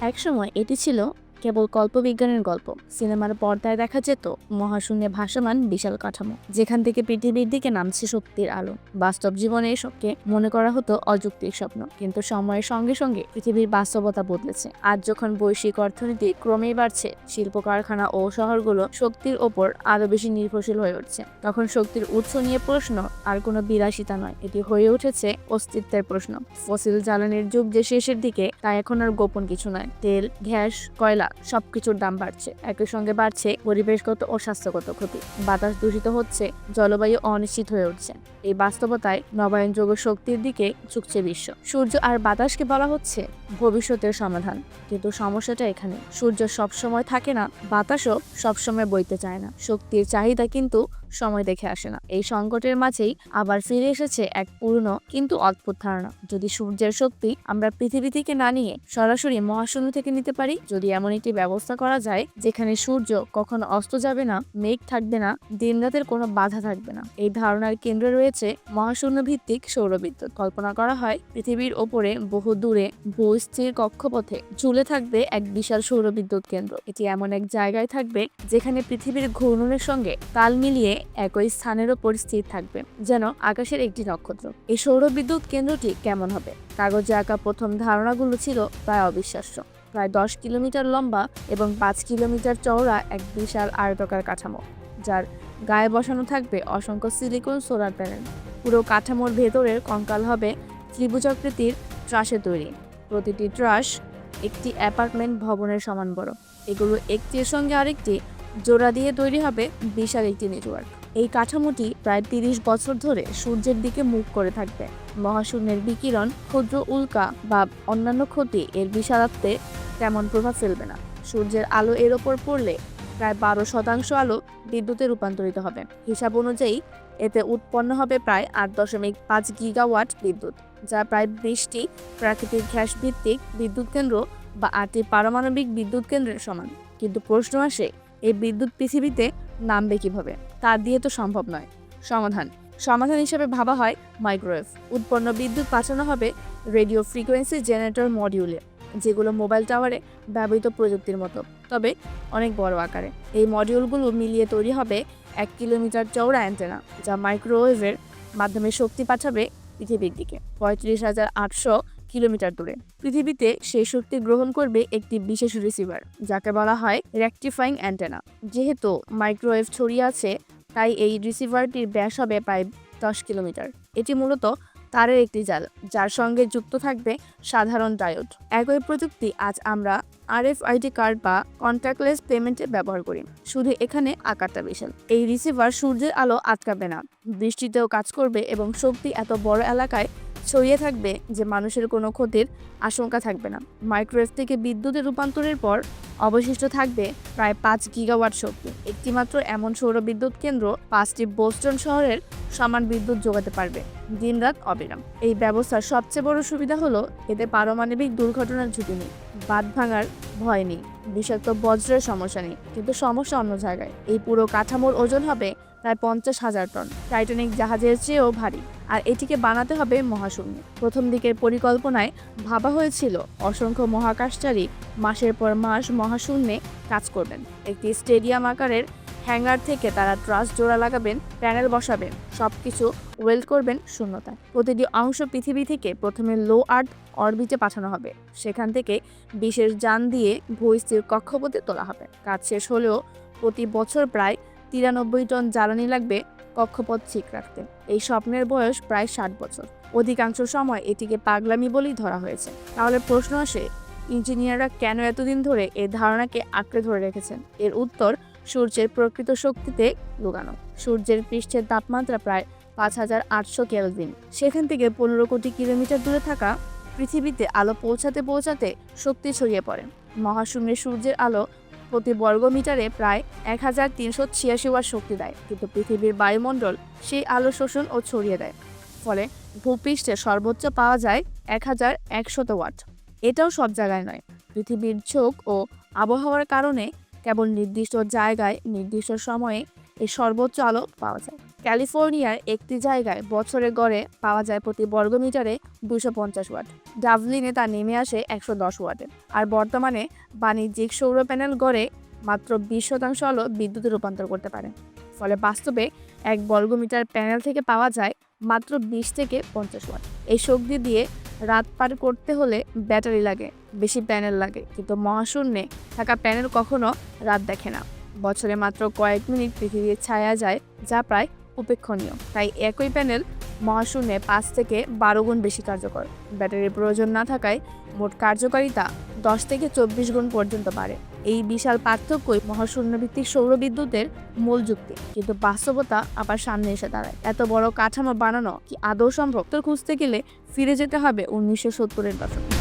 একসময় এটি ছিল কেবল কল্পবিজ্ঞানের গল্প। সিনেমার পর্দায় দেখা যেত মহাশূন্যে ভাসমান বিশাল কাঠামো, যেখান থেকে পৃথিবীর দিকে নামছে শক্তির আলো। বাস্তব জীবনে এসবকে মনে করা হতো অযৌক্তিক স্বপ্ন, কিন্তু সময়ের সঙ্গে সঙ্গে পৃথিবীর বাস্তবতা বদলেছে। আজ যখন বৈশ্বিক অর্থনীতি ক্রমেই বাড়ছে, শিল্প কারখানা ও শহরগুলো শক্তির ওপর আরও বেশি নির্ভরশীল হয়ে উঠছে। তখন শক্তির উৎস নিয়ে প্রশ্ন আর কোনো বিলাসিতা নয়, এটি হয়ে উঠেছে অস্তিত্বের প্রশ্ন। ফসিল জ্বালানির যুগ যে শেষের দিকে, তা এখন আর গোপন কিছু নয়। তেল, গ্যাস, কয়লা সবকিছুর দাম বাড়ছে। একই সঙ্গে বাড়ছে পরিবেশগত ও স্বাস্থ্যগত ক্ষতি। বাতাস দূষিত হচ্ছে, জলবায়ু অনিশ্চিত হয়ে উঠছে। এই বাস্তবতায় নবায়নযোগ্য শক্তির দিকে ঝুঁকছে বিশ্ব। সূর্য আর বাতাসকে বলা হচ্ছে ভবিষ্যতের সমাধান। কিন্তু সমস্যাটা এখানে। সূর্য সবসময় থাকে না, বাতাসও সবসময় বইতে চায় না। শক্তির চাহিদা কিন্তু সময় দেখে আসে না। এই সংকটের মাঝেই আবার ফিরে এসেছে এক পুরনো কিন্তু অদ্ভুত ধারণা। যদি সূর্যের শক্তি আমরা পৃথিবী থেকে না নিয়ে সরাসরি মহাশূন্য থেকে নিতে পারি, যদি এমন একটি ব্যবস্থা করা যায় যেখানে সূর্য কখনো অস্ত যাবে না, মেঘ থাকবে না, দিনরাতের কোনো বাধা থাকবে না। এই ধারণার কেন্দ্রে রয়েছে মহাশূন্য ভিত্তিক সৌরবিদ্যুৎ। কল্পনা করা হয় পৃথিবীর ওপরে বহু দূরে ভূস্থির কক্ষপথে ঝুলে থাকবে এক বিশাল সৌরবিদ্যুৎ কেন্দ্র। এটি এমন এক জায়গায় থাকবে যেখানে পৃথিবীর ঘূর্ণনের সঙ্গে তাল মিলিয়ে একই স্থানের ওপর স্থির থাকবে, যেন আকাশের একটি নক্ষত্র। এই সৌরবিদ্যুৎ কেন্দ্রটি কেমন হবে? কাগজে আঁকা প্রথম ধারণাগুলো ছিল প্রায় অবিশ্বাস্য। প্রায় দশ কিলোমিটার লম্বা এবং পাঁচ কিলোমিটার চওড়া এক বিশাল আয়তকার কাঠামো, যার গায়ে বসানো থাকবে অসংখ্য সিলিকন সোলার প্যানেল। পুরো কাঠামোর ভেতরের কঙ্কাল হবে ত্রিভুজাকৃতির ট্রাসে তৈরি। প্রতিটি ট্রাস একটি অ্যাপার্টমেন্ট ভবনের সমান বড়। এগুলো একটির সঙ্গে আরেকটি জোড়া দিয়ে তৈরি হবে বিশাল একটি নেটওয়ার্ক এই কাঠামোটি প্রায় তিরিশ বছর ধরে সূর্যের দিকে মুখ করে থাকবে। মহাশূন্যের বিকিরণ ক্ষুদ্র উল্কা বা অন্যান্য ক্ষতি এর বিশালাত্বে তেমন প্রভাব ফেলবে না। সূর্যের আলো এর ওপর পড়লে প্রায় বারো শতাংশ আলো বিদ্যুতে রূপান্তরিত হবে। হিসাব অনুযায়ী, এতে উৎপন্ন হবে প্রায় আট দশমিক পাঁচ গিগাওয়াট বিদ্যুৎ, যা প্রায় বিশটি প্রাকৃতিক গ্যাস ভিত্তিক বিদ্যুৎ কেন্দ্র বা আটটি পারমাণবিক বিদ্যুৎ কেন্দ্রের সমান। কিন্তু প্রশ্ন আসে এই বিদ্যুৎ পৃথিবীতে নামবে কীভাবে? তা দিয়ে তো সম্ভব নয়। সমাধান। সমাধান হিসেবে ভাবা হয় মাইক্রোওয়েভ। উৎপন্ন বিদ্যুৎ পাঠানো হবে রেডিও ফ্রিকোয়েন্সি জেনারেটর মডিউলে, যেগুলো মোবাইল টাওয়ারে ব্যবহৃত প্রযুক্তির মতো, তবে অনেক বড় আকারে। এই মডিউলগুলো মিলিয়ে তৈরি হবে এক কিলোমিটার চওড়া অ্যান্টেনা, যা মাইক্রোওয়েভের মাধ্যমে শক্তি পাঠাবে পৃথিবীর দিকে। পঁয়ত্রিশ হাজার আটশো কিলোমিটার দূরে। পৃথিবীতে সেই শক্তি গ্রহণ করবে একটি বিশেষ রিসিভার যাকে বলা হয় রেকটিফাইং অ্যান্টেনা যেহেতু মাইক্রোওয়েভ ছড়িয়ে আছে, তাই এই রিসিভারটির ব্যাস হবে প্রায় দশ কিলোমিটার। এটি মূলত তারের একটি জাল, যার সঙ্গে যুক্ত থাকবে সাধারণ ডায়োড। একই প্রযুক্তি আজ আমরা আরএফআইডি কার্ড বা কন্ট্যাক্টলেস পেমেন্টে ব্যবহার করি। শুধু এখানে আকারটা বিশাল। এই রিসিভার সূর্যের আলো আটকাবে না। বৃষ্টিতেও কাজ করবে এবং শক্তি এত বড় এলাকায় ছড়িয়ে থাকবে যে মানুষের কোনো ক্ষতির আশঙ্কা থাকবে না। মাইক্রোওয়েভ থেকে বিদ্যুতের রূপান্তরের পর অবশিষ্ট থাকবে প্রায় পাঁচ গিগাওয়াট শক্তি। একটিমাত্র এমন সৌর বিদ্যুৎ কেন্দ্র পাঁচটি বোস্টন শহরের সমান বিদ্যুৎ যোগাতে পারবে। দিনরাত অবিরাম। এই ব্যবস্থার সবচেয়ে বড় সুবিধা হলো, এতে পারমাণবিক দুর্ঘটনার ঝুঁকি নেই। বাঁধ ভাঙার ভয় নেই। বিষাক্ত বজ্রের সমস্যা নেই। কিন্তু সমস্যা অন্য জায়গায়। এই পুরো কাঠামোর ওজন হবে প্রায় পঞ্চাশ হাজার টন। টাইটানিক জাহাজের চেয়েও ভারী। আর এটিকে বানাতে হবে মহাশূন্যে। প্রথম দিকের পরিকল্পনায় ভাবা হয়েছিল, অসংখ্য মহাকাশচারী মাসের পর মাস মহাশূন্যে কাজ করবেন। একটি স্টেডিয়াম আকারের হ্যাঙ্গার থেকে তারা ট্রাস জোড়া লাগাবেন, প্যানেল বসাবেন, সবকিছু ওয়েল্ড করবেন শূন্যতায়। প্রতিটি অংশ পৃথিবী থেকে প্রথমে লো আর্থ অরবিটে পাঠানো হবে। সেখান থেকে বিশেষ যান দিয়ে ভূস্থির কক্ষপথে তোলা হবে। কাজ শেষ হলেও প্রতি বছর প্রায় তিরানব্বই টন জ্বালানি লাগবে কক্ষপথ ঠিক রাখতে। এই স্বপ্নের বয়স প্রায় ষাট বছর। অধিকাংশ সময় এটিকে পাগলামি বলেই ধরা হয়েছে। তাহলে প্রশ্ন আসে, ইঞ্জিনিয়াররা কেন এতদিন ধরে এই ধারণাকে আঁকড়ে ধরে রেখেছেন? এর উত্তর, সূর্যের প্রকৃত শক্তিতে লুকানো। সূর্যের পৃষ্ঠের তাপমাত্রা প্রায় পাঁচ হাজার আটশো কেলভিন। সেখান থেকে পনেরো কোটি কিলোমিটার দূরে থাকা পৃথিবীতে আলো পৌঁছাতে পৌঁছাতে শক্তি ছড়িয়ে পড়ে। মহাশূন্যে সূর্যের আলো প্রতি বর্গমিটারে প্রায় এক হাজার তিনশো ছিয়াশি ওয়াট শক্তি দেয়। কিন্তু পৃথিবীর বায়ুমণ্ডল সেই আলো শোষণ ও ছড়িয়ে দেয়। ফলে ভূপৃষ্ঠে সর্বোচ্চ পাওয়া যায় এক হাজার একশত ওয়াট। এটাও সব জায়গায় নয়। পৃথিবীর ঝোঁক ও আবহাওয়ার কারণে কেবল নির্দিষ্ট জায়গায়, নির্দিষ্ট সময়ে এই সর্বোচ্চ আলো পাওয়া যায়। ক্যালিফোর্নিয়ার একটি জায়গায় বছরে গড়ে পাওয়া যায় প্রতি বর্গমিটারে দুশো পঞ্চাশ ওয়াট। ডাবলিনে তা নেমে আসে একশো দশ ওয়াটে। আর বর্তমানে বাণিজ্যিক সৌর প্যানেল গড়ে মাত্র বিশ শতাংশ আলো বিদ্যুতে রূপান্তর করতে পারে। ফলে বাস্তবে এক বর্গমিটার প্যানেল থেকে পাওয়া যায় মাত্র বিশ থেকে পঞ্চাশ ওয়াট। এই শক্তি দিয়ে রাত পার করতে হলে ব্যাটারি লাগে, বেশি প্যানেল লাগে। কিন্তু মহাশূন্যে থাকা প্যানেল কখনো রাত দেখে না। বছরে মাত্র কয়েক মিনিট পৃথিবীর ছায়া যায়, যা প্রায় উপেক্ষণীয়। তাই একই প্যানেল মহাশূন্যে পাঁচ থেকে বারো গুণ বেশি কার্যকর। ব্যাটারির প্রয়োজন না থাকায় মোট কার্যকারিতা দশ থেকে চব্বিশ গুণ পর্যন্ত বাড়ে। এই বিশাল পার্থক্যই মহাশূন্য ভিত্তিক সৌর বিদ্যুতের মূল যুক্তি। কিন্তু বাস্তবতা আবার সামনে এসে দাঁড়ায়। এত বড় কাঠামো বানানো কি আদৌ সম্ভব? তো খুঁজতে গেলে ফিরে যেতে হবে উনিশশো সত্তরের দশকে।